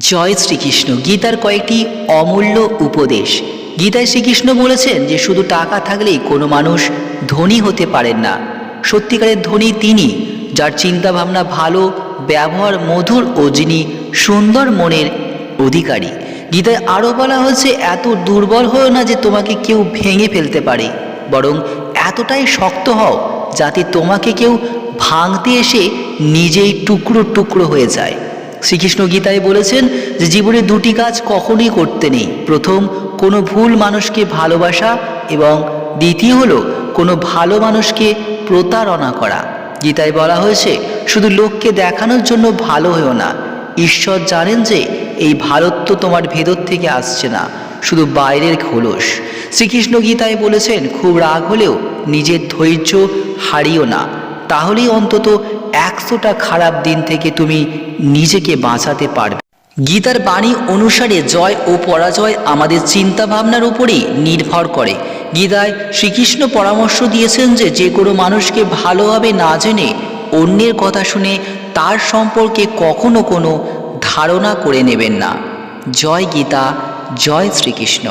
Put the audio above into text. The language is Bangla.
জয় শ্রীকৃষ্ণ। গীতার কয়েকটি অমূল্য উপদেশ। গীতায় শ্রীকৃষ্ণ বলেছেন যে, শুধু টাকা থাকলেই কোনো মানুষ ধনী হতে পারেন না। সত্যিকারের ধনী তিনি, যার চিন্তাভাবনা ভালো, ব্যবহার মধুর ও যিনি সুন্দর মনের অধিকারী। গীতায় আরও বলা হয়েছে, এত দুর্বল হও না যে তোমাকে কেউ ভেঙে ফেলতে পারে। বরং এতটাই শক্ত হও যাতে তোমাকে কেউ ভাঙতে এসে নিজেই টুকরো টুকরো হয়ে যায়। শ্রীকৃষ্ণ গীতায় বলেছেন যে জীবনে দুটি কাজ কখনই করতে নেই। প্রথম, কোনো ভুল মানুষকে ভালোবাসা এবং দ্বিতীয় হলো, কোনো ভালো মানুষকে প্রতারণা করা। গীতায় বলা হয়েছে, শুধু লোককে দেখানোর জন্য ভালো হয়েও না। ঈশ্বর জানেন যে এই ভারত্ব তোমার ভেতর থেকে আসছে না, শুধু বাইরের খোলস। শ্রীকৃষ্ণ গীতায় বলেছেন, খুব রাগ হলেও নিজের ধৈর্য হারিও না। তাহলেই অন্তত একশোটা খারাপ দিন থেকে তুমি নিজেকে বাঁচাতে পারবে। গীতার বাণী অনুসারে জয় ও পরাজয় আমাদের চিন্তা ভাবনার উপরেই নির্ভর করে। গীতায় শ্রীকৃষ্ণ পরামর্শ দিয়েছেন যে যে কোনো মানুষকে ভালোভাবে না জেনে অন্যের কথা শুনে তার সম্পর্কে কখনো কোনো ধারণা করে নেবেন না। জয় গীতা, জয় শ্রীকৃষ্ণ।